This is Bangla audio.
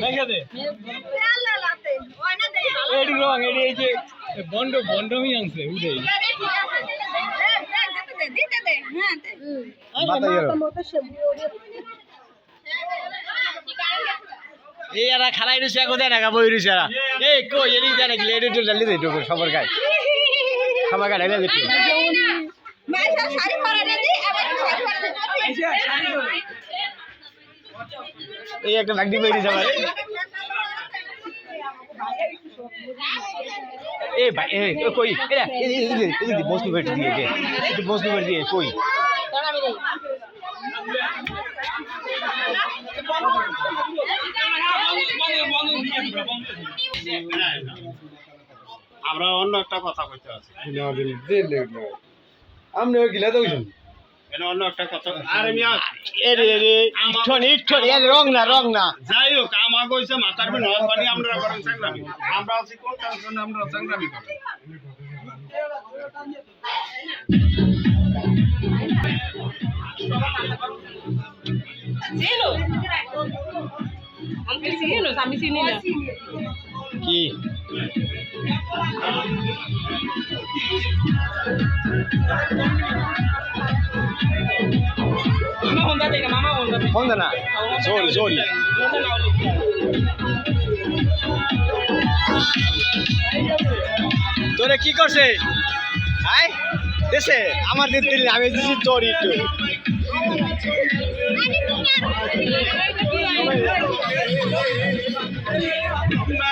দেখে দে এডি রং এডি এই যে বন্ড বন্ডমি আনছে উঠে। এই এরা খালাই রয়েছে এখন দেয় না বই রয়েছে এরা। এই কই এলি দেয় নাকি? এডি তো ডালি দেয় টুকু সবার গায়ে সবার গায়ে ডালি দিতে এই একটা লাগডি রয়েছে আমার এই ভাই এ, কই এই বস্তু বেটি দিয়ে একটু বস্তু বেটি দিয়ে কই আমরা অন্য একটা কথা কইতে আছি আমনে গিলা দউছেন যাই হোক আমার কইছে মাথার পানি আমরা করেন সংগ্রামী আমরা আছি কোন আমরা সংগ্রামী করি। আমি চিনি না কি মামা হন্ডা তোরে কি করছে হাই দেশে আমার দিন দিলি আমি দিছি তোর একটু আমরা